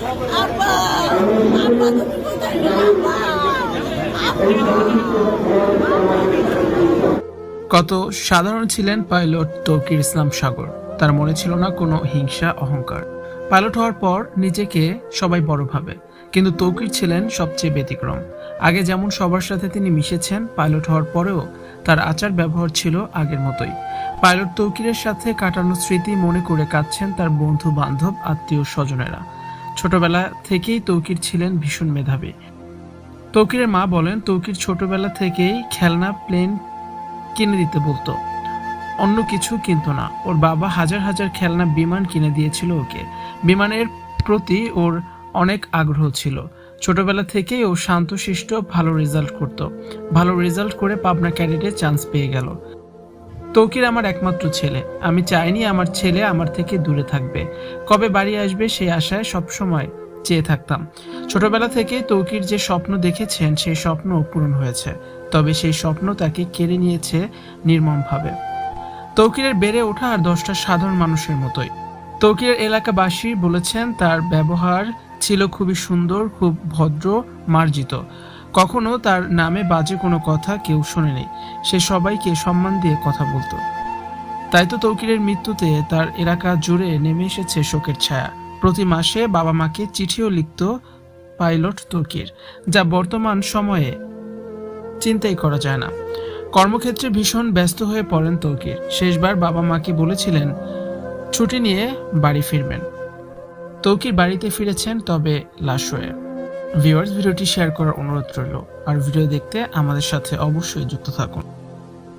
কত সাধারণ ছিলেন পাইলট তৌকির ইসলাম সাগর। তার মনে ছিল না কোনো হিংসা, অহংকার। পাইলট হওয়ার পর নিজেকে সবাই বড় ভাবে, কিন্তু তৌকির ছিলেন সবচেয়ে ব্যতিক্রম। আগে যেমন সবার সাথে তিনি মিশেছেন, পাইলট হওয়ার পরেও তার আচার ব্যবহার ছিল আগের মতোই। পাইলট তৌকিরের সাথে কাটানো স্মৃতি মনে করে কাঁদছেন তার বন্ধু বান্ধব আত্মীয় স্বজনেরা ছোটবেলা থেকেই তৌকির ছিলেন ভীষণ মেধাবী। তৌকিরের মা বলেন, তৌকির ছোটবেলা থেকেই খেলনা, প্লেন কিনে দিতে বলতো। অন্য কিছু কিনতো না। ওর বাবা হাজার হাজার খেলনা বিমান কিনে দিয়েছিল ওকে। বিমানের প্রতি ওর অনেক আগ্রহ ছিল। ছোটবেলা থেকেই ও শান্তশিষ্ট ভালো রেজাল্ট করত। ভালো রেজাল্ট করে পাবনা ক্যাডেটে চান্স পেয়ে গেল। তৌকির আমার একমাত্র ছেলে। আমি চাইনি আমার ছেলে আমার থেকে দূরে থাকবে। কবে বাড়ি আসবে সেই আশায় সবসময় চেয়ে থাকতাম। ছোটবেলা থেকে তৌকির যে স্বপ্ন দেখেছেন, সেই স্বপ্ন পূরণ হয়েছে। তবে সেই স্বপ্ন তাকে কেড়ে নিয়েছে নির্মমভাবে। তৌকিরের বেড়ে ওঠা আর দশটা সাধারণ মানুষের মতোই। তৌকিরের এলাকাবাসী বলেছেন, তার ব্যবহার ছিল খুবই সুন্দর, খুব ভদ্র, মার্জিত। কখনো তার নামে বাজে কোনো কথা কেউ শোনেনি। সে সবাইকে সম্মান দিয়ে কথা বলতো। তাই তো তৌকিরের মৃত্যুতে তার এলাকা জুড়ে নেমে এসেছে শোকের ছায়া। প্রতি মাসে বাবা মাকে চিঠিও লিখত পাইলট তৌকির, যা বর্তমান সময়ে চিন্তাই করা যায় না। কর্মক্ষেত্রে ভীষণ ব্যস্ত হয়ে পড়েন তৌকির। শেষবার বাবা মাকে বলেছিলেন, ছুটি নিয়ে বাড়ি ফিরবেন। তৌকির বাড়িতে ফিরেছেন, তবে লাশ হয়ে। ভিউয়ার্স ভিডিওটি শেয়ার করার অনুরোধ রইল। আর ভিডিও দেখতে আমাদের সাথে অবশ্যই যুক্ত থাকুন।